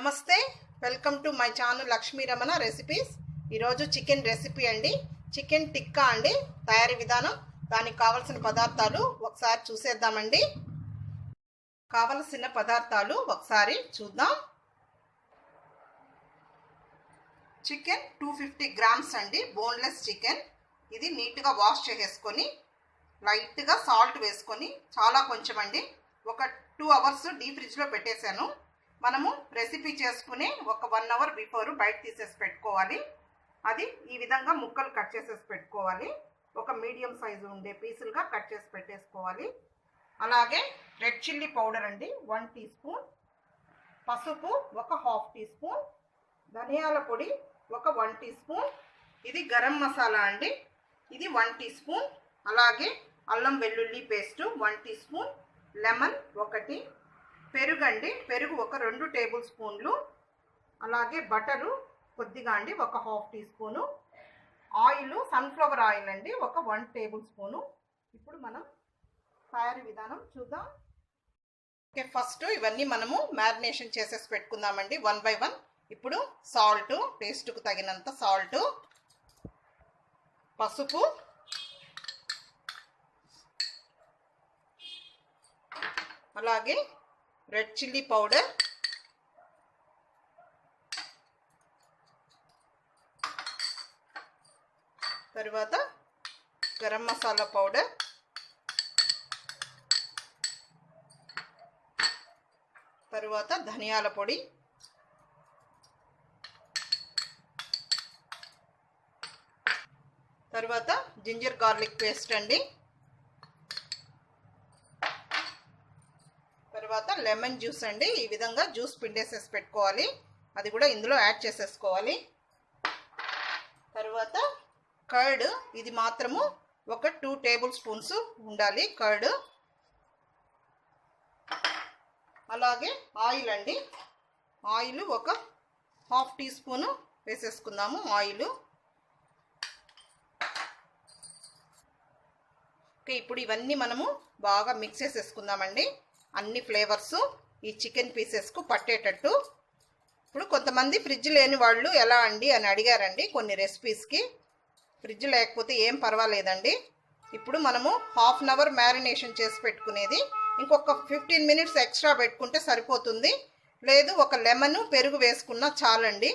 నమస్తే welcome to my channel Lakshmi Ramana recipes. ఈరోజు chicken recipe అండి. చికెన్ టిక్కా అండి తయారీ విధానం దానికి కావలసిన పదార్థాలు ఒకసారి చూసేద్దామండి. కావలసిన పదార్థాలు ఒకసారి చూద్దాం. చికెన్ టూ ఫిఫ్టీ గ్రామ్స్ అండి బోన్లెస్ చికెన్. ఇది నీట్గా వాష్ చేసేసుకొని లైట్గా సాల్ట్ వేసుకొని చాలా కొంచెం అండి. ఒక టూ అవర్స్ డీప్ ఫ్రిడ్జ్లో పెట్టేశాను. మనము రెసిపీ చేసుకుని ఒక వన్ అవర్ బిఫోర్ బయట తీసేసి పెట్టుకోవాలి. అది ఈ విధంగా ముక్కలు కట్ చేసేసి పెట్టుకోవాలి. ఒక మీడియం సైజు ఉండే పీసులుగా కట్ చేసి పెట్టేసుకోవాలి. అలాగే రెడ్ చిల్లీ పౌడర్ అండి వన్ టీ స్పూన్ పసుపు ఒక హాఫ్ టీ స్పూన్ ధనియాల పొడి ఒక వన్ టీ స్పూన్ ఇది గరం మసాలా అండి ఇది వన్ టీ స్పూన్ అలాగే అల్లం వెల్లుల్లి paste one teaspoon lemon ఒకటి పెరుగు అండి పెరుగు ఒక రెండు టేబుల్ స్పూన్లు. అలాగే బటరు కొద్దిగా అండి ఒక half teaspoon. Oil sunflower oil అండి ఒక వన్ టేబుల్ స్పూను. ఇప్పుడు మనం తయారీ విధానం చూద్దాం. ఓకే ఫస్ట్ ఇవన్నీ మనము మ్యారినేషన్ చేసేసి పెట్టుకుందామండి వన్ బై వన్. ఇప్పుడు సాల్ట్ టేస్ట్కు తగినంత సాల్ట్ పసుపు అలాగే రెడ్ చిల్లీ పౌడర్ తర్వాత గరం మసాలా పౌడర్ తరువాత ధనియాల పొడి. తర్వాత జింజర్ గార్లిక్ పేస్ట్ అండి. తర్వాత లెమన్ జ్యూస్ అండి. ఈ విధంగా జ్యూస్ పిండేసేసి పెట్టుకోవాలి. అది కూడా ఇందులో యాడ్ చేసేసుకోవాలి. తర్వాత కర్డ్ ఇది మాత్రము ఒక టూ టేబుల్ స్పూన్స్ ఉండాలి కర్డ్. అలాగే ఆయిల్ అండి. ఆయిల్ ఒక హాఫ్ టీ స్పూను వేసేసుకుందాము ఆయిల్. ఓకే ఇప్పుడు ఇవన్నీ మనము బాగా మిక్స్ చేసేసుకుందామండి. అన్ని ఫ్లేవర్స్ ఈ చికెన్ పీసెస్కు పట్టేటట్టు. ఇప్పుడు కొంతమంది ఫ్రిడ్జ్ లేని వాళ్ళు ఎలా అండి అని అడిగారండి కొన్ని రెసిపీస్కి. ఫ్రిడ్జ్ లేకపోతే ఏం పర్వాలేదండి. ఇప్పుడు మనము హాఫ్ అన్ అవర్ మ్యారినేషన్ చేసి పెట్టుకునేది. ఇంకొక ఫిఫ్టీన్ మినిట్స్ ఎక్స్ట్రా పెట్టుకుంటే సరిపోతుంది. లేదు ఒక లెమన్ పెరుగు వేసుకున్నా చాలండి.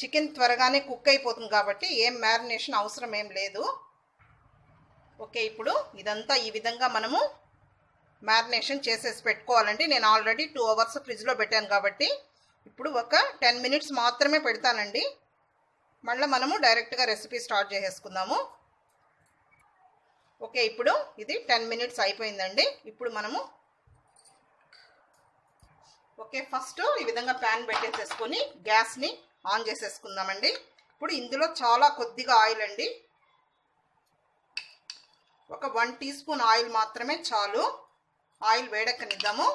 చికెన్ త్వరగానే కుక్ అయిపోతుంది కాబట్టి ఏం మ్యారినేషన్ అవసరం ఏం లేదు. ఓకే ఇప్పుడు ఇదంతా ఈ విధంగా మనము మ్యారినేషన్ చేసేసి పెట్టుకోవాలండి. నేను ఆల్రెడీ టూ అవర్స్ ఫ్రిడ్జ్లో పెట్టాను కాబట్టి ఇప్పుడు ఒక టెన్ మినిట్స్ మాత్రమే పెడతానండి. మళ్ళీ మనము డైరెక్ట్గా రెసిపీ స్టార్ట్ చేసేసుకుందాము. ఓకే ఇప్పుడు ఇది టెన్ మినిట్స్ అయిపోయిందండి. ఇప్పుడు మనము ఓకే ఫస్ట్ ఈ విధంగా ప్యాన్ పెట్టేసేసుకొని గ్యాస్ని ఆన్ చేసేసుకుందామండి. ఇప్పుడు ఇందులో చాలా కొద్దిగా ఆయిల్ అండి. ఒక వన్ టీ స్పూన్ ఆయిల్ మాత్రమే చాలు. ఆయిల్ వేడెక్కనిద్దాము.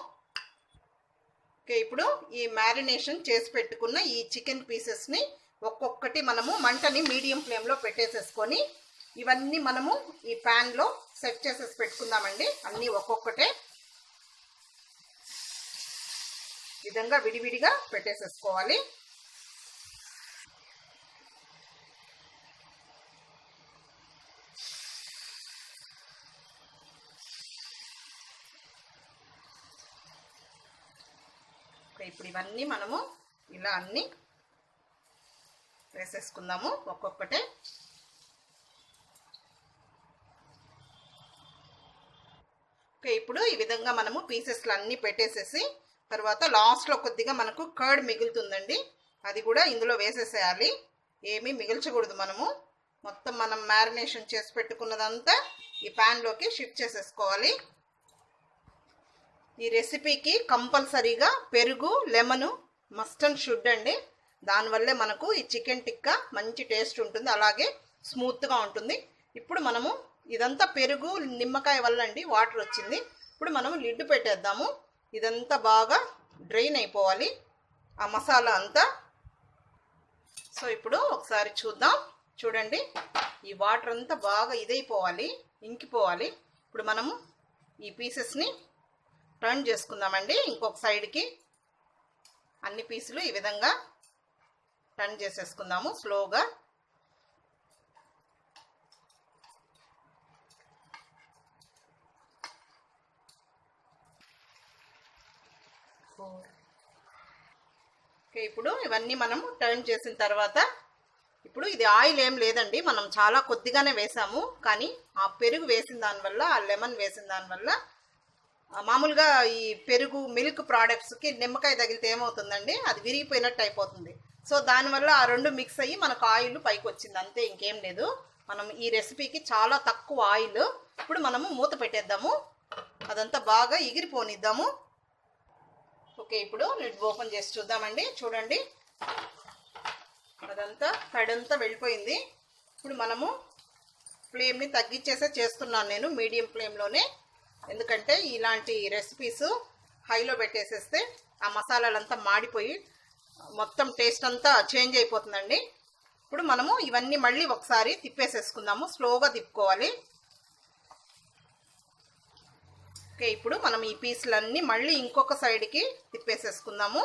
ఓకే ఇప్పుడు ఈ మ్యారినేషన్ చేసి పెట్టుకున్న ఈ చికెన్ పీసెస్ని ఒక్కొక్కటి మనము మంటని మీడియం ఫ్లేమ్లో పెట్టేసేసుకొని ఇవన్నీ మనము ఈ ప్యాన్లో సెట్ చేసేసి పెట్టుకుందామండి. అన్నీ ఒక్కొక్కటే విధంగా విడివిడిగా పెట్టేసేసుకోవాలి ఇప్పుడు ఇవన్నీ మనము ఇలా అన్నీ వేసేసుకుందాము ఒక్కొక్కటే. ఓకే ఇప్పుడు ఈ విధంగా మనము పీసెస్లు అన్నీ పెట్టేసేసి తర్వాత లాస్ట్లో కొద్దిగా మనకు కర్డ్ మిగులుతుందండి. అది కూడా ఇందులో వేసేసేయాలి. ఏమీ మిగిల్చకూడదు మనము. మొత్తం మనం మ్యారినేషన్ చేసి పెట్టుకున్నదంతా ఈ ప్యాన్లోకి షిఫ్ట్ చేసేసుకోవాలి. ఈ రెసిపీకి కంపల్సరీగా పెరుగు లెమను మస్ట్ అండ్ షుడ్ అండి. దానివల్లే మనకు ఈ చికెన్ టిక్కా మంచి టేస్ట్ ఉంటుంది. అలాగే స్మూత్గా ఉంటుంది. ఇప్పుడు మనము ఇదంతా పెరుగు నిమ్మకాయ వల్ల అండి వాటర్ వచ్చింది. ఇప్పుడు మనం లిడ్ పెట్టేద్దాము. ఇదంతా బాగా డ్రైన్ అయిపోవాలి. ఆ మసాలా అంతా. సో ఇప్పుడు ఒకసారి చూద్దాం. చూడండి. ఈ వాటర్ అంతా బాగా ఇదైపోవాలి ఇంకిపోవాలి. ఇప్పుడు మనము ఈ పీసెస్ని టర్న్ చేసుకుందామండి. ఇంకొక సైడ్కి అన్ని పీసులు ఈ విధంగా టర్న్ చేసేసుకుందాము స్లోగా. ఓకే ఇప్పుడు ఇవన్నీ మనం టర్న్ చేసిన తర్వాత ఇప్పుడు ఇది ఆయిల్ ఏం లేదండి. మనం చాలా కొద్దిగానే వేసాము. కానీ ఆ పెరుగు వేసిన దానివల్ల ఆ లెమన్ వేసిన దానివల్ల మామూలుగా ఈ పెరుగు మిల్క్ ప్రోడక్ట్స్కి నిమ్మకాయ తగిలితే ఏమవుతుందండి? అది విరిగిపోయినట్టు అయిపోతుంది. సో దానివల్ల ఆ రెండు మిక్స్ అయ్యి మనకు ఆయిల్ పైకి వచ్చింది. అంతే ఇంకేం లేదు. మనం ఈ రెసిపీకి చాలా తక్కువ ఆయిల్. ఇప్పుడు మనము మూత పెట్టేద్దాము. అదంతా బాగా ఎగిరిపోనిద్దాము. ఓకే ఇప్పుడు లిడ్ ఓపెన్ చేసి చూద్దామండి. చూడండి. అదంతా తడంతా వెళ్ళిపోయింది. ఇప్పుడు మనము ఫ్లేమ్ని తగ్గించేసే చేస్తున్నాను నేను. మీడియం ఫ్లేమ్లోనే. ఎందుకంటే ఇలాంటి రెసిపీస్ హైలో పెట్టేసేస్తే ఆ మసాలాలంతా మాడిపోయి మొత్తం టేస్ట్ అంతా చేంజ్ అయిపోతుందండి. ఇప్పుడు మనము ఇవన్నీ మళ్ళీ ఒకసారి తిప్పేసేసుకుందాము. స్లోగా తిప్పుకోవాలి. ఓకే ఇప్పుడు మనం ఈ పీసులన్నీ మళ్ళీ ఇంకొక సైడ్కి తిప్పేసేసుకుందాము.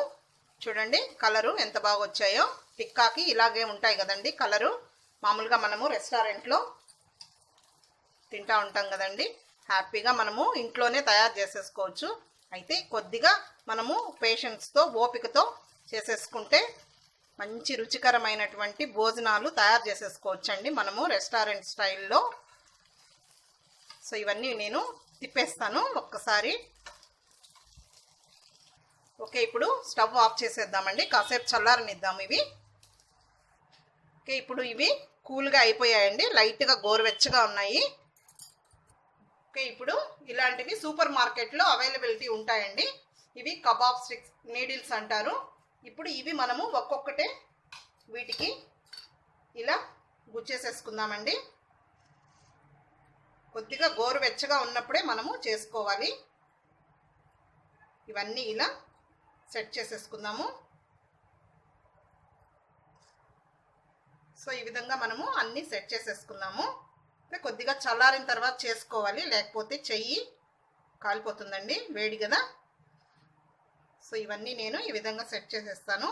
చూడండి కలరు ఎంత బాగా వచ్చాయో. టిక్కాకి ఇలాగే ఉంటాయి కదండి కలరు మామూలుగా మనము రెస్టారెంట్లో తింటా ఉంటాం కదండి. హ్యాపీగా మనము ఇంట్లోనే తయారు చేసేసుకోవచ్చు. అయితే కొద్దిగా మనము పేషెన్స్తో ఓపికతో చేసేసుకుంటే మంచి రుచికరమైనటువంటి భోజనాలు తయారు చేసేసుకోవచ్చండి మనము రెస్టారెంట్ స్టైల్లో. సో ఇవన్నీ నేను తిప్పేస్తాను ఒక్కసారి. ఓకే ఇప్పుడు స్టవ్ ఆఫ్ చేసేద్దామండి. కాసేపు చల్లారనిద్దాం ఇవి. ఓకే ఇప్పుడు ఇవి కూల్గా అయిపోయాయండి. లైట్గా గోరువెచ్చగా ఉన్నాయి. ఓకే ఇప్పుడు ఇలాంటివి సూపర్ మార్కెట్లో అవైలబిలిటీ ఉంటాయండి. ఇవి కబాబ్ స్టిక్స్ నీడిల్స్ అంటారు. ఇప్పుడు ఇవి మనము ఒక్కొక్కటే వీటికి ఇలా గుచ్చేసేసుకుందామండి. కొద్దిగా గోరువెచ్చగా ఉన్నప్పుడే మనము చేసుకోవాలి. ఇవన్నీ ఇలా సెట్ చేసేసుకుందాము. సో ఈ విధంగా మనము అన్నీ సెట్ చేసేసుకుందాము కొద్దిగా చల్లారిన తర్వాత చేసుకోవాలి. లేకపోతే చెయ్యి కాలిపోతుందండి వేడి కదా. సో ఇవన్నీ నేను ఈ విధంగా సెట్ చేసేస్తాను.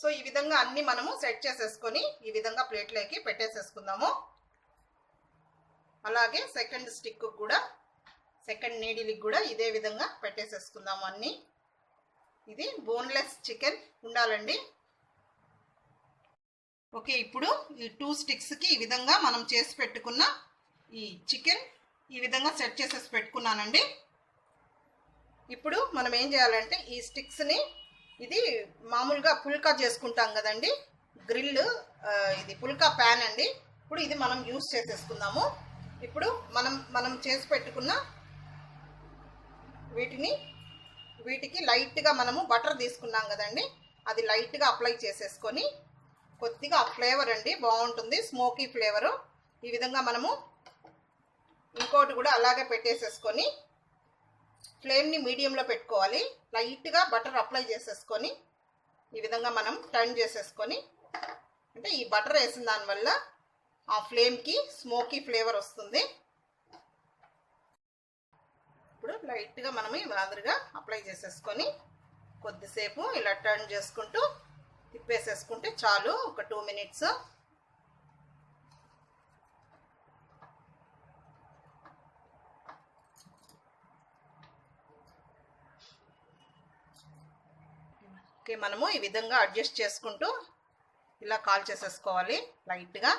సో ఈ విధంగా అన్ని మనము సెట్ చేసేసుకొని ఈ విధంగా ప్లేట్లోకి పెట్టేసేసుకుందాము. అలాగే సెకండ్ స్టిక్ కూడా సెకండ్ నీడిలికి కూడా ఇదే విధంగా పెట్టేసేసుకుందాము అన్నీ. ఇది బోన్లెస్ చికెన్ ఉండాలండి. ఓకే ఇప్పుడు ఈ టూ స్టిక్స్కి ఈ విధంగా మనం చేసి పెట్టుకున్న ఈ చికెన్ ఈ విధంగా సెట్ చేసేసి పెట్టుకున్నానండి. ఇప్పుడు మనం ఏం చేయాలంటే ఈ స్టిక్స్ని ఇది మామూలుగా పుల్కా చేసుకుంటాం కదండి. గ్రిల్ ఇది పుల్కా ప్యాన్ అండి. ఇప్పుడు ఇది మనం యూస్ చేసేసుకుందాము. ఇప్పుడు మనం మనం చేసి పెట్టుకున్న వీటిని వీటికి లైట్గా మనము బటర్ తీసుకున్నాం కదండి. అది లైట్గా అప్లై చేసేసుకొని కొద్దిగా ఫ్లేవర్ అండి బాగుంటుంది. Smoky flavour. ఈ విధంగా మనము ఇంకోటి కూడా అలాగే పెట్టేసేసుకొని ఫ్లేమ్ని మీడియంలో పెట్టుకోవాలి. లైట్గా బటర్ అప్లై చేసేసుకొని ఈ విధంగా మనం టర్న్ చేసేసుకొని అంటే ఈ బటర్ వేసిన దానివల్ల ఆ ఫ్లేమ్కి స్మోకీ ఫ్లేవర్ వస్తుంది. ఇప్పుడు లైట్గా మనం ఈ మాదిరిగా అప్లై చేసేసుకొని కొద్దిసేపు ఇలా టర్న్ చేసుకుంటూ తిప్పేసేసుకుంటే చాలు ఒక టూ మినిట్స్ ఓకే మనము ఈ విధంగా అడ్జస్ట్ చేసుకుంటూ ఇలా కాల్ చేసేసుకోవాలి లైట్గా.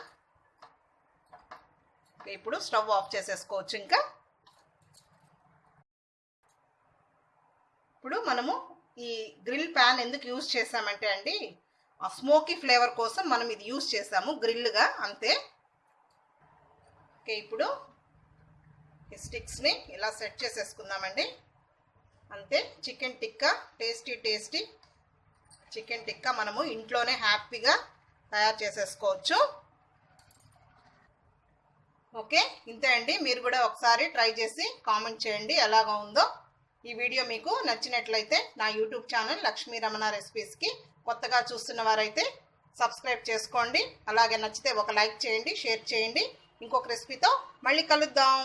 ఇప్పుడు స్టవ్ ఆఫ్ చేసేసుకోవచ్చు ఇంకా. ఇప్పుడు మనము ఈ గ్రిల్ ప్యాన్ ఎందుకు యూజ్ చేసామంటే అండి స్మోకీ ఫ్లేవర్ కోసం మనం ఇది యూజ్ చేసాము గ్రిల్గా అంతే. ఓకే ఇప్పుడు ఈ స్టిక్స్ని ఇలా సెట్ చేసేసుకుందామండి. అంతే chicken tikka tasty tasty chicken tikka మనము ఇంట్లోనే హ్యాపీగా తయారు చేసేసుకోవచ్చు. ఓకే ఇంతే అండి. మీరు కూడా ఒకసారి ట్రై చేసి కామెంట్ చేయండి ఎలాగా ఉందో. ఈ వీడియో మీకు నచ్చినట్లయితే నా యూట్యూబ్ ఛానల్ లక్ష్మీ రమణ రెసిపీస్కి కొత్తగా చూస్తున్న వారైతే సబ్స్క్రైబ్ చేసుకోండి. అలాగే నచ్చితే ఒక లైక్ చేయండి షేర్ చేయండి. ఇంకొక రెసిపీతో మళ్ళీ కలుద్దాం.